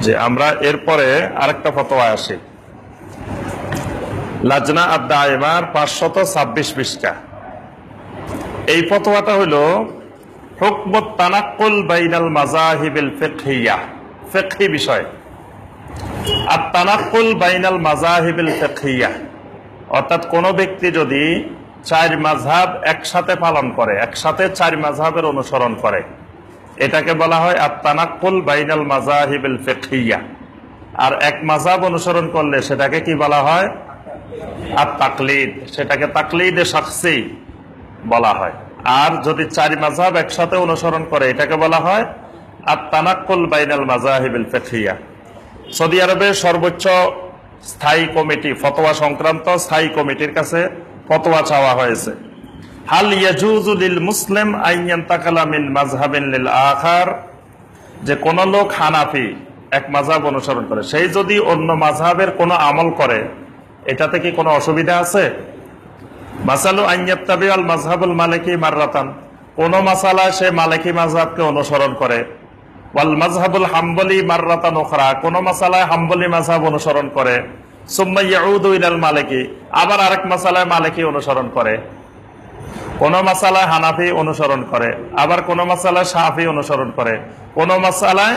যে আমরা এরপরে আরেকটা ফতোয়া আসি। লাজনা আদা এবার পাঁচশত ছাব্বিশ পৃষ্ঠা। এই ফতোয়াটা হইল হুকমত তানাক্কুল বাইনাল মাজাহিবিল ফিকহিয়া। ফিকহি বিষয়। আর তানাক্কুল বাইনাল মাজাহিবিল ফিকহিয়া। অর্থাৎ কোন ব্যক্তি যদি চার মাঝহাব একসাথে পালন করে, একসাথে চার মাঝহাবের অনুসরণ করে এটাকে বলা হয় আত্মানাক্কুল বাইনাল ফিকহিয়া। আর এক মাজাব অনুসরণ করলে সেটাকে কি বলা হয়? আর তাকলিদ সেটাকে তাকলিদে শাখসি বলা হয়। আর যদি চার মাঝহাব একসাথে অনুসরণ করে, এটাকে বলা হয় আর তানাক্কুল বাইনাল মাজাহিবিল ফিকহিয়া। সৌদি আরবের সর্বোচ্চ স্থায়ী কমিটি, ফতোয়া সংক্রান্ত স্থায়ী কমিটির কাছে ফতোয়া চাওয়া হয়েছে। হাল ইয়াজুজুল মুসলিম আইয়ান তাকালা মিন মাজহাবিন লিল আখার। যে কোন লোক হানাফি এক মাঝহাব অনুসরণ করে। সেই যদি অন্য মাঝহাবের কোনো আমল করে, এটাতে কি কোনো অসুবিধা আছে? মাসালু আইয়াত্তাবি আল মাজহাবুল মালিকি মাররাতান। কোন মাসালা সে মালিকি মাযহাবকে অনুসরণ করে। ওয়াল মাজহাবুল হাম্বলি মাররাতান উখরা। কোন মাসালায় হাম্বলি মাযহাব অনুসরণ করে। সুম্মা ইয়াউদু ইলাল মালিকি। আবার আরেক মাসালায় মালিকি অনুসরণ করে। কোন মাসালায় হানাফি অনুসরণ করে আবার কোন মাসালায় সাহাফি অনুসরণ করে কোন মাসালায়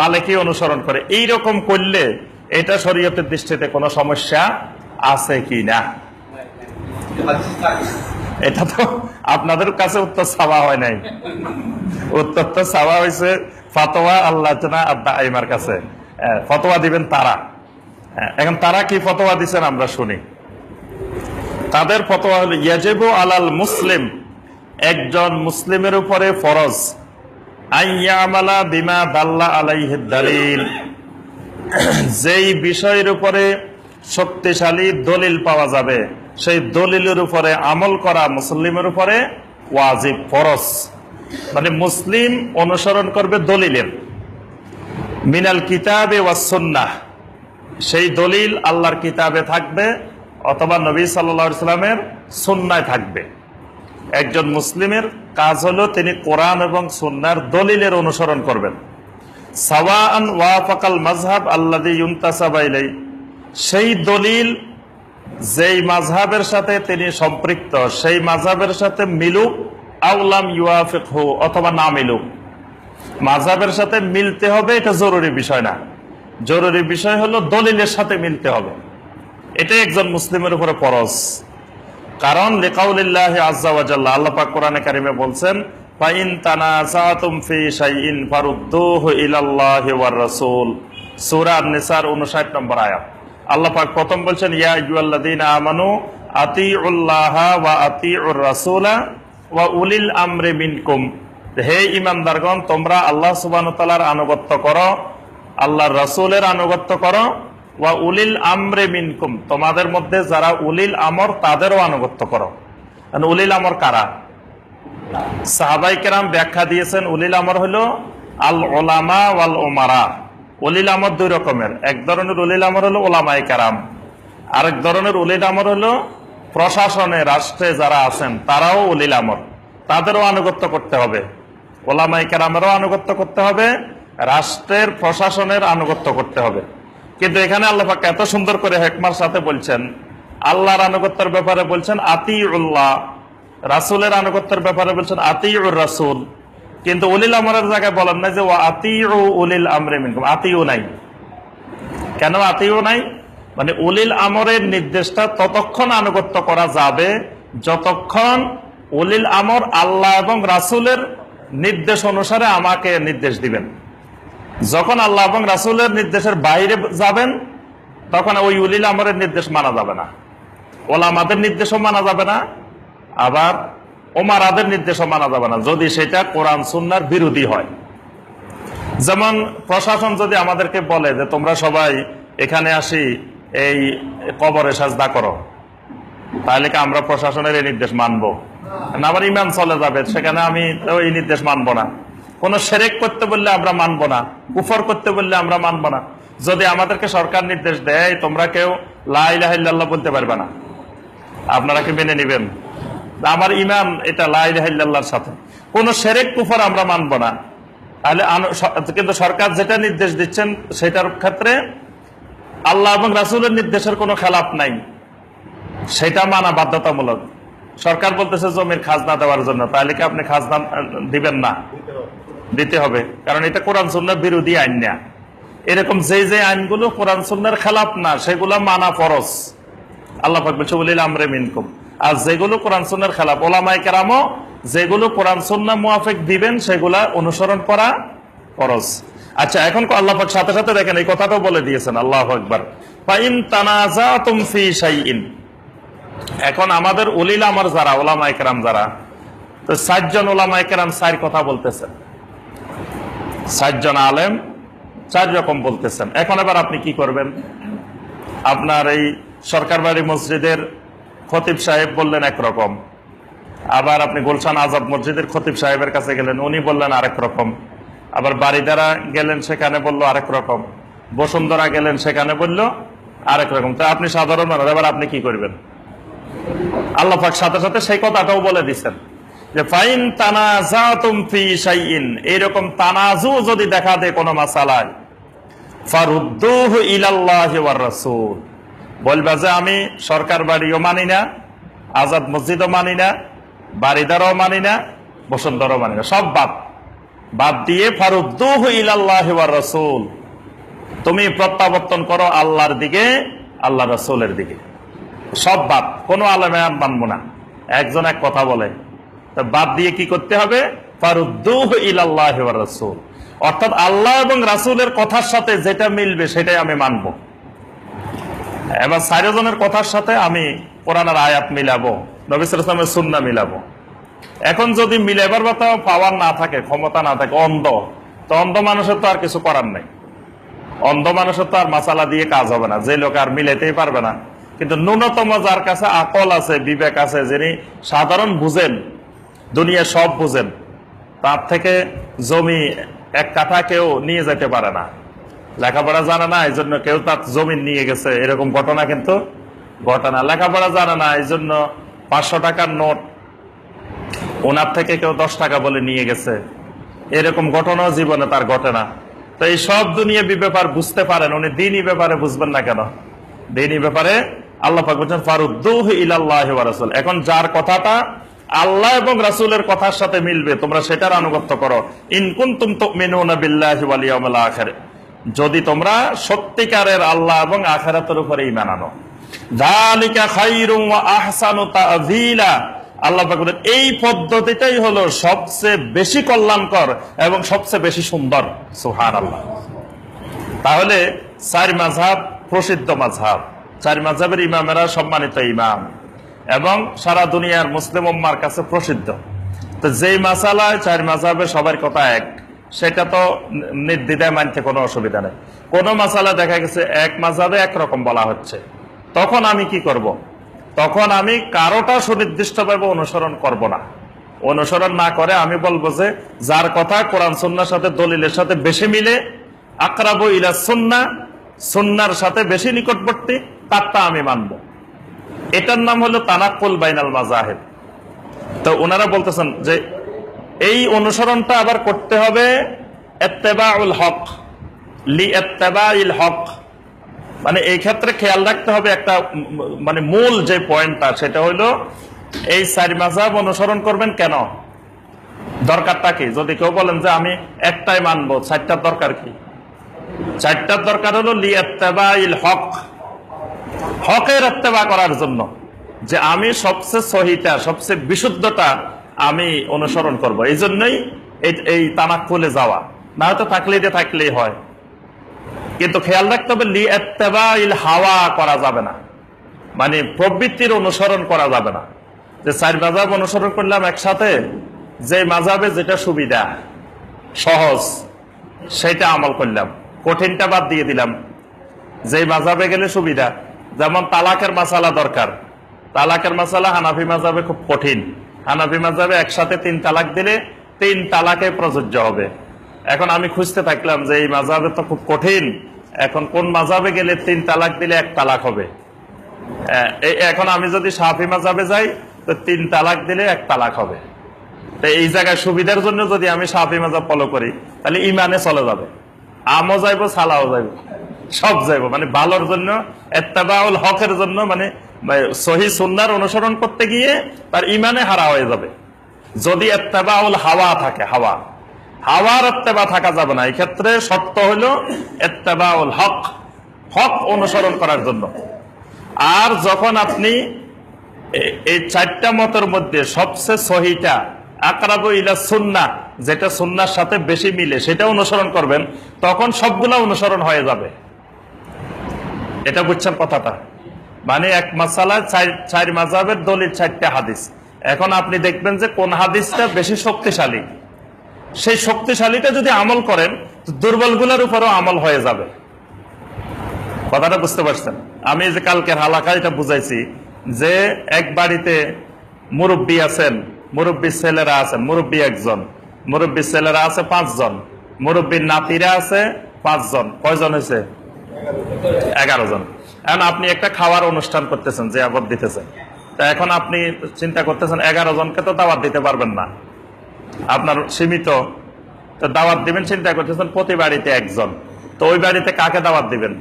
মালিকি অনুসরণ করে। এই রকম করলে এটা শরীয়তের দৃষ্টিতে কোনো সমস্যা আছে কি না? এটা তো আপনাদের কাছে উত্তর চাওয়া হয় নাই। উত্তর তো চাওয়া হয়েছে ফতোয়া আল্লাহ আব্বা আইমার কাছে। হ্যাঁ, ফতোয়া দিবেন তারা। হ্যাঁ, এখন তারা কি ফতোয়া দিচ্ছেন আমরা শুনি। তাদের ফতোয়া হল, ইয়াজেবু আলাল মুসলিম, একজন মুসলিমের উপরে ফরজ। আইয়ামালা বিমা দাল্লা আলাইহি যেই বিষয়ের উপরে শক্তিশালী দলিল পাওয়া যাবে, সেই দলিলের উপরে আমল করা মুসলিমের উপরে ওয়াজিব, ফরজ। মানে মুসলিম অনুসরণ করবে দলিলের। মিনাল কিতাবে ওয়াসুন্নাহ সেই দলিল আল্লাহর কিতাবে থাকবে। অথবা নবী সাল্লা ইসলামের সুন্নায় থাকবে। একজন মুসলিমের কাজ হলো তিনি কোরআন এবং সুন্নার দলিলের অনুসরণ করবেন। সাওয়ান ওয়াফাকাল মাজহাব আল্লাদি ইউনতাসাবাইলাই সেই দলিল যেই মাঝহাবের সাথে তিনি সম্পৃক্ত, সেই মাঝহাবের সাথে মিলুক আউলাম ইউআফিক হু অথবা না মিলুক। মাঝহাবের সাথে মিলতে হবে, এটা জরুরি বিষয় না। জরুরি বিষয় হলো দলিলের সাথে মিলতে হবে। এটাই একজন মুসলিমের উপরে পরশ কারণ লেকাউলিল্লাহ আজ্জাওয়াজাল্লাহ আল্লাহ পাক কোরআনে কারিমে বলছেন, ফাইন রাসূল। সূরা আন-নিসার 59 নম্বর আল্লাহ প্রথম বলছেন, ইয়া আমানু ওয়া উলিল মিনকুম। হে তোমরা আল্লাহ আনুগত্য করো, আল্লাহর রাসূলের আনুগত্য করো ওয়া উলিল আমরে মিনকুম, তোমাদের মধ্যে যারা উলিল আমর, তাদেরও আনুগত্য করো। উলিল আমর কারা? সাহাবাই কেরাম ব্যাখ্যা দিয়েছেন, উলিল আমর হলো আল ওলামা ওয়াল ওমারা উলিল আমর দুই রকমের, এক ধরনের উলিল আমর হলো ওলামাই কারাম, আরেক ধরনের উলিল আমর হলো প্রশাসনে, রাষ্ট্রে যারা আছেন, তারাও উলিল আমর। তাদেরও আনুগত্য করতে হবে। ওলামাই কেরামেরও আনুগত্য করতে হবে, রাষ্ট্রের, প্রশাসনের আনুগত্য করতে হবে। কিন্তু এখানে আল্লাহ পাক এত সুন্দর করে হেকমার সাথে বলছেন, আল্লাহর আনুগত্যের ব্যাপারে বলছেন আতি উল্লাহ রাসুলের আনুগত্যের ব্যাপারে বলছেন আতি উর রাসুল। কিন্তু উলিল আমরের জায়গায় বলেন না যে ও আতি ও উলিল আমরে মিনকুম। আতিও নাই। কেন আতিও নাই? মানে উলিল আমরের নির্দেশটা ততক্ষণ আনুগত্য করা যাবে, যতক্ষণ উলিল আমর আল্লাহ এবং রাসুলের নির্দেশ অনুসারে আমাকে নির্দেশ দিবেন। যখন আল্লাহ এবং রাসুলের নির্দেশের বাইরে যাবেন, তখন ওই উলিল আমরের নির্দেশ মানা যাবে না। ওলামাদের নির্দেশও মানা যাবে না, আবার ওমারাদের নির্দেশও মানা যাবে না, যদি সেটা কোরআন সুন্নার বিরোধী হয়। যেমন প্রশাসন যদি আমাদেরকে বলে যে, তোমরা সবাই এখানে আসি, এই কবরে সাজদা করো। তাহলে কি আমরা প্রশাসনের এই নির্দেশ মানবো? না আমার ইমান চলে যাবে, সেখানে আমি ওই নির্দেশ মানবো না। কোন সেরেক করতে বললে আমরা মানব না, কুফর করতে বললে আমরা মানব না। যদি আমাদেরকে সরকার নির্দেশ দেয়, তোমরা কেউ লাইল্লাহ বলতে পারবে না। আপনারা কি মেনে নিবেন? আমার ইমান এটা লাইল্লাহর সাথে। কোন সেরেক, কুফর আমরা মানব না। তাহলে কিন্তু সরকার যেটা নির্দেশ দিচ্ছেন, সেটার ক্ষেত্রে আল্লাহ এবং রাসুলের নির্দেশের কোনো খেলাপ নাই। সেটা মানা বাধ্যতামূলক। সরকার বলতেছে জমির খাজনা দেওয়ার জন্য তাহলে কি আপনি খাজনা দিবেন না? দিতে হবে। কারণ এটা কোরআন সুন্নার বিরোধী আইন না। এরকম যে যে আইনগুলো কোরআন সুন্নার খেলাপ না সেগুলো মানা ফরজ। আল্লাহ বলিল আমরে মিনকুম। আর যেগুলো কোরআন সুন্নার খেলাপ ওলামাই কেরামও যেগুলো কোরআন সুন্না মুআফিক দিবেন সেগুলা অনুসরণ করা ফরজ। আচ্ছা এখন আল্লাহ পাক সাথে সাথে দেখেন এই কথাটাও বলে দিয়েছেন আল্লাহ ফাইন শাইইন। এখন আমাদের উলিল আমার যারা, ওলামা একরাম যারা, তো সাতজন ওলামা একরাম চার কথা বলতেছেন। সাতজন আলেম চার রকম বলতেছেন। এখন এবার আপনি কি করবেন? আপনার এই সরকার বাড়ি মসজিদের খতিব সাহেব বললেন একরকম। আবার আপনি গুলশান আজাদ মসজিদের খতিব সাহেবের কাছে গেলেন, উনি বললেন আরেক রকম। আবার বাড়িদারা গেলেন, সেখানে বলল আরেক রকম। বসুন্ধরা গেলেন, সেখানে বলল আরেক রকম। তো আপনি সাধারণ মানুষ, এবার আপনি কি করবেন? আল্লাহ পাক সাথে সাথে সেই কথাটাও বলে দিচ্ছেন যে, ফাইন তানাজাতুম ফি শাইইন এইরকম তানাজু যদি দেখা দেয় কোনো মাসালায় বলবা যে, আমি সরকার বাড়িও মানি না, আজাদ মসজিদও মানি না বাড়িদারও মানি না, বসুন্ধরও মানি না সব বাদ। বাদ দিয়ে, ফারুদ্দুহু ইলাল্লাহি রাসূল তুমি প্রত্যাবর্তন করো আল্লাহর দিকে, আল্লাহ রাসূলের দিকে। সব বাদ, কোনো আলেমে আর মানবো না। একজন এক কথা বলে বাদ দিয়ে কি করতে হবে? ওয়া অর্থাৎ আল্লাহ এবং রাসূলের কথার সাথে যেটা মিলবে সেটাই আমি মানব। এবার চারজনের কথার সাথে আমি কোরআনের আয়াত মিলাবো নবিসের সুন্না মিলাবো। এখন যদি মিলেবার মতো পাওয়ার না থাকে, ক্ষমতা না থাকে, অন্ধ, তো অন্ধ মানুষের তো আর কিছু করার নেই। অন্ধ মানুষের তো আর মাসালা দিয়ে কাজ হবে না, যে লোক আর মিলাইতেই পারবে না। কিন্তু ন্যূনতম যার কাছে আকল আছে, বিবেক আছে, যিনি সাধারণ বুঝেন, দুনিয়া সব বুঝেন, তার থেকে জমি এক কাঠা কেউ নিয়ে যেতে পারে না। লেখাপড়া জানে না এই জন্য কেউ তার জমি নিয়ে গেছে, এরকম ঘটনা কিন্তু ঘটনা লেখাপড়া জানে না এই জন্য পাঁচশো টাকার নোট, ওনার থেকে কেউ দশ টাকা বলে নিয়ে গেছে। এরকম ঘটনাও জীবনে তার ঘটে না। তো এই সব দুনিয়া ব্যাপার বুঝতে পারেন, উনি দিনই ব্যাপারে বুঝবেন না কেন? দিনই ব্যাপারে আল্লাহ পাক বলছেন রাসূল। এখন যার কথাটা আল্লাহ এবং রাসূলের কথার সাথে মিলবে, তোমরা সেটার আনুগত্য করো। যদি তোমরা সত্যিকারের আল্লাহ এবং উপরে এই পদ্ধতিটাই হলো সবচেয়ে বেশি কল্যাণকর এবং সবচেয়ে বেশি সুন্দর। সুবহানাল্লাহ। তাহলে চার মাঝহাব, প্রসিদ্ধ মাঝহাব। চার মাঝহাবের ইমামেরা সম্মানিত ইমাম। এবং সারা দুনিয়ার মুসলিম উম্মার কাছে প্রসিদ্ধ। তো যেই মাসালায় চার মাঝহাবে সবার কথা এক, সেটা তো নির্দ্বিধায় মানতে কোনো অসুবিধা নেই। কোনো মাসালা দেখা গেছে এক মাঝহাবে একরকম বলা হচ্ছে। তখন আমি কি করব। তখন আমি কারোটা সুনির্দিষ্টভাবে অনুসরণ করব না। অনুসরণ না করে আমি বলব যে, যার কথা কোরআন সুন্নার সাথে, দলিলের সাথে বেশি মিলে, আকরাবু ইলা সুন্না, সুন্নার সাথে বেশি নিকটবর্তী তারটা আমি মানব। এটার নাম হলো তানাকুল বাইনাল মাজাহেব তো ওনারা বলতেছেন যে এই অনুসরণটা আবার করতে হবে এত্তেবাউল হক লি হক। মানে এই ক্ষেত্রে খেয়াল রাখতে হবে একটা মানে মূল যে পয়েন্টটা, সেটা হলো এই চারি মাঝাব অনুসরণ করবেন কেন? দরকারটা কি? যদি কেউ বলেন যে আমি একটাই মানবো, চারটার দরকার কি? চারটার দরকার হলো লি লিয়াত্তাবাইল হক। হকের এত্তেবা করার জন্য যে আমি সবচেয়ে সহিতা, সবচেয়ে বিশুদ্ধতা আমি অনুসরণ করব। এই জন্যই এই- তামাক খুলে যাওয়া। না হয়তো থাকলেই যে থাকলেই হয়। কিন্তু খেয়াল রাখতে হবে, লি এত্তেবা ইল হাওয়া করা যাবে না। মানে প্রবৃত্তির অনুসরণ করা যাবে না। যে চার মাজাব অনুসরণ করলাম একসাথে, যে মাজাবে যেটা সুবিধা, সহজ, সেটা আমল করলাম। কঠিনটা বাদ দিয়ে দিলাম। যে মাজাবে গেলে সুবিধা যেমন তালাকের মাসালা দরকার। তালাকের মাসালা হানাফি মাজাবে খুব কঠিন। হানাফি মাজাবে একসাথে তিন তালাক দিলে তিন তালাকে প্রযোজ্য হবে। এখন আমি খুঁজতে থাকলাম যে এই মাজাবে তো খুব কঠিন। এখন কোন মাজাবে গেলে তিন তালাক দিলে এক তালাক হবে? এখন আমি যদি সাফি মাজাবে যাই, তো তিন তালাক দিলে এক তালাক হবে। তো এই জায়গায় সুবিধার জন্য যদি আমি সাফি মাজাব ফলো করি, তাহলে ইমানে চলে যাবে। আমও যাইব, সালাও যাইব। সব যাইব। মানে ভালোর জন্য, এত্তাবাউল হকের জন্য মানে সহি সুন্নার অনুসরণ করতে গিয়ে তার ইমানে হারা হয়ে যাবে। যদি এত্তাবাউল হাওয়া থাকে, হাওয়া। হাওয়ার এত্তেবা থাকা যাবে না। এই ক্ষেত্রে শর্ত হলো এত্তাবাউল হক হক অনুসরণ করার জন্য। আর যখন আপনি এই চারটা মতের মধ্যে সবচেয়ে সহিটা, আকরাবু ইলা সুন্না, যেটা সুন্নার সাথে বেশি মিলে, সেটা অনুসরণ করবেন, তখন সবগুলা অনুসরণ হয়ে যাবে। এটা বুঝছেন কথাটা। মানে এক মাসালা, চার মাজাবের দলিল, চারটা হাদিস। এখন আপনি দেখবেন যে কোন হাদিসটা বেশি শক্তিশালী। সেই শক্তিশালীটা যদি আমল করেন দুর্বলগুলোর উপরও আমল হয়ে যাবে। কথাটা বুঝতে পারছেন? আমি যে কালকের হালাকা এটা বুঝাইছি যে এক বাড়িতে মুরব্বী আছেন মুরব্বী ছেলেরা আছেন, মুরব্বী একজন মুরব্বী ছেলেরা আছে পাঁচজন, মুরব্বীর নাতিরা আছে পাঁচজন। কয়জন হয়েছে? এগারো জন। এখন আপনি একটা খাওয়ার অনুষ্ঠান করতেছেন, যে আবার দিতেছেন। তা এখন আপনি চিন্তা করতেছেন, এগারো জনকে তো দাওয়াত দিতে পারবেন না। আপনার সীমিত। তো দাওয়াত দিবেন, চিন্তা করতেছেন প্রতি বাড়িতে একজন। তো ওই বাড়িতে কাকে দাওয়াত দিবেন?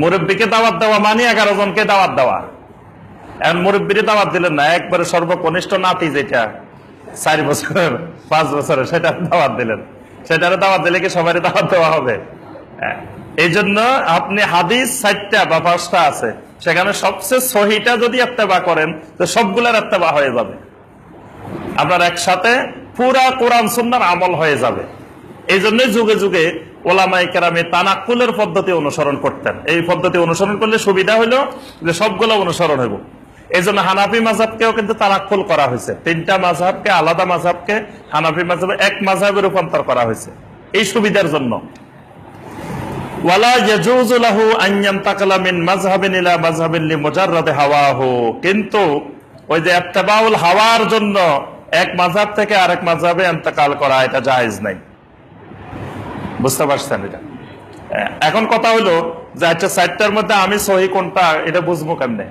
মুরব্বীকে দাওয়াত দেওয়া মানে এগারো জনকে দাওয়াত দেওয়া। এখন মুরব্বীরে দাওয়াত দিলেন না, একবারে সর্বকনিষ্ঠ নাতি যেটা চার বছরের, পাঁচ বছরের সেটা দাওয়াত দিলেন। সেটারে দাওয়াত দিলে কি সবারই দাওয়াত দেওয়া হবে। এই জন্য আপনি হাদিস চারটা বা পাঁচটা আছে। সেখানে সবচেয়ে সহিটা যদি এত্তেবা করেন, তো সবগুলার এত্তেবা হয়ে যাবে। আপনার একসাথে পুরা কোরআন সুন্নার আমল হয়ে যাবে। এই জন্য যুগে যুগে ওলামাই তানাকুলের পদ্ধতি অনুসরণ করতেন। এই পদ্ধতি অনুসরণ করলে সুবিধা হলো যে সবগুলো অনুসরণ হইব। এই জন্য হানাফি মাঝাবকেও কিন্তু তানাকুল করা হয়েছে। তিনটা মাঝাবকে আলাদা মাঝাবকে হানাফি মাঝাবে এক মাঝাবে রূপান্তর করা হয়েছে। এই সুবিধার জন্য। ওয়ালা ইয়াজুজু লাহু আন ইয়ান্তাকিলা মিন মাযহাবিন ইলা মাযহাবিন লিমুজাররাদি হাওয়াহু। কিন্তু ওই যে ইত্তেবাউল হাওয়ার জন্য এক মাযহাব থেকে আরেক মাযহাবে ইন্তেকাল করা, এটা জায়েজ নাই। বুঝতে পারছেন এটা? এখন কথা হলো যে আচ্ছা চারটার মধ্যে আমি সহি কোনটা, এটা বুঝব কেমনে?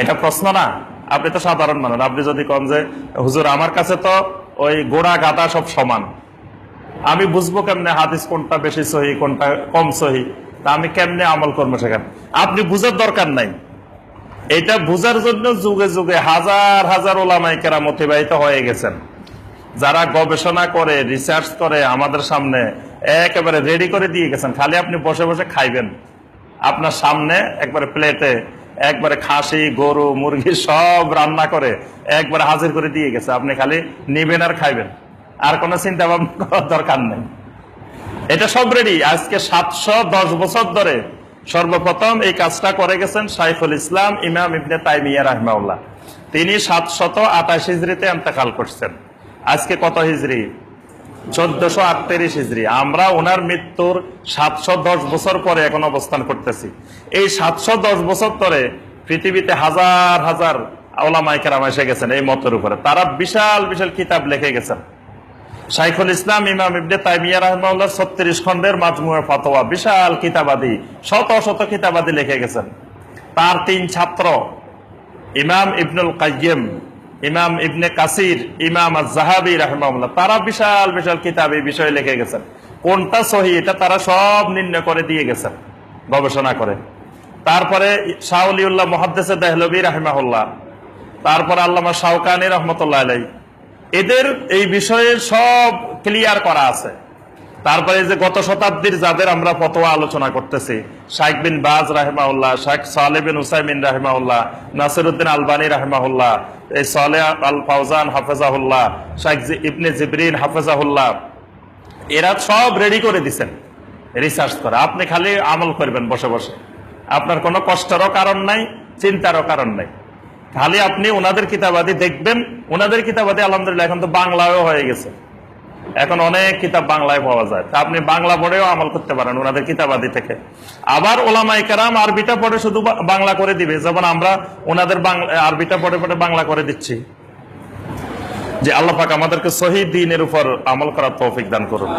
এটা প্রশ্ন না? আপনি তো সাধারণ মানুষ। আপনি যদি কন যে, হুজুর, আমার কাছে তো ওই গোড়া গাদা সব সমান। আমি বুঝব কেমনে হাদিস কোনটা বেশি সহি, কোনটা কম সহি, তা আমি কেমনে আমল করব সেখানে। আপনি বুঝার দরকার নাই। এটা বুঝার জন্য যুগে যুগে হাজার হাজার ওলামাই কেরাম অতিবাহিত হয়ে গেছেন। যারা গবেষণা করে রিসার্চ করে, আমাদের সামনে একেবারে রেডি করে দিয়ে গেছেন। খালি আপনি বসে বসে খাইবেন। আপনার সামনে একবারে প্লেটে একবারে খাসি, গরু, মুরগি সব রান্না করে একবারে হাজির করে দিয়ে গেছে। আপনি খালি নিবেন আর খাইবেন। আর কোনো চিন্তা ভাবনা করার দরকার নেই। এটা সব রেডি আজকে সাতশো দশ বছর ধরে সর্বপ্রথম এই কাজটা করে গেছেন সাইফুল ইসলাম ইমাম ইবনে তাইমিয়া রাহমাউল্লাহ তিনি সাতশত আঠাশ হিজড়িতে এন্তেকাল করছেন। আজকে কত হিজড়ি চোদ্দশো আটত্রিশ হিজড়ি আমরা ওনার মৃত্যুর সাতশো দশ বছর পরে এখন অবস্থান করতেছি। এই সাতশো দশ বছর ধরে পৃথিবীতে হাজার হাজার ওলামাইকেরাম এসে গেছেন এই মতের উপরে। তারা বিশাল বিশাল কিতাব লিখে গেছেন। শাইখুল ইসলাম ইমাম ইবনে তাইমিয়া রহমাউল্লাহ ছত্রিশ খন্ডের মাজমুয়া ফতোয়া, বিশাল কিতাবাদি, শত শত কিতাবাদি লিখে গেছেন। তার তিন ছাত্র, ইমাম ইবনুল কাইয়্যিম, ইমাম ইবনে কাসির, ইমাম জাহাবি রহমাউল্লাহ তারা বিশাল বিশাল কিতাব এই বিষয়ে লিখে গেছেন। কোনটা সহি, এটা তারা সব নির্ণয় করে দিয়ে গেছেন, গবেষণা করে। তারপরে শাহলিউল্লাহ মহাদ্দেসে দেহলবী রাহিমাহুল্লাহ, তারপরে আল্লামা শাহকানি রহমতুল্লাহ আলাই এদের এই বিষয়ে সব ক্লিয়ার করা আছে। তারপরে যে গত শতাব্দীর যাদের আমরা ফতোয়া আলোচনা করতেছি, শাইখ বিন বাজ রাহেমাউল্লাহ শাইখ সালে বিন হুসাইমিন রাহেমাউল্লাহ নাসিরুদ্দিন আলবানী রাহেমাহুল্লাহ, এই সালে আল ফাউজান হাফেজাহুল্লাহ, শাইখ জি- ইবনে জিবরিন হাফেজাহুল্লাহ, এরা সব রেডি করে দিছেন রিসার্চ করে। আপনি খালি আমল করবেন বসে বসে। আপনার কোনো কষ্টেরও কারণ নাই, চিন্তারও কারণ নাই। খালি আপনি ওনাদের কিতাবাদি দেখবেন। ওনাদের কিতাবাদি, আলহামদুলিল্লাহ, এখন তো বাংলায়ও হয়ে গেছে। এখন অনেক কিতাব বাংলায় পাওয়া যায়। তা আপনি বাংলা পড়েও আমল করতে পারেন ওনাদের কিতাবাদি থেকে। আবার ওলামাই কারাম আরবিটা পড়ে শুধু বাংলা করে দিবে। যেমন আমরা ওনাদের বাংলা, আরবিটা পড়ে পড়ে বাংলা করে দিচ্ছি। যে আল্লাহ পাক আমাদেরকে শহীদ দিনের উপর আমল করার তৌফিক দান করুন।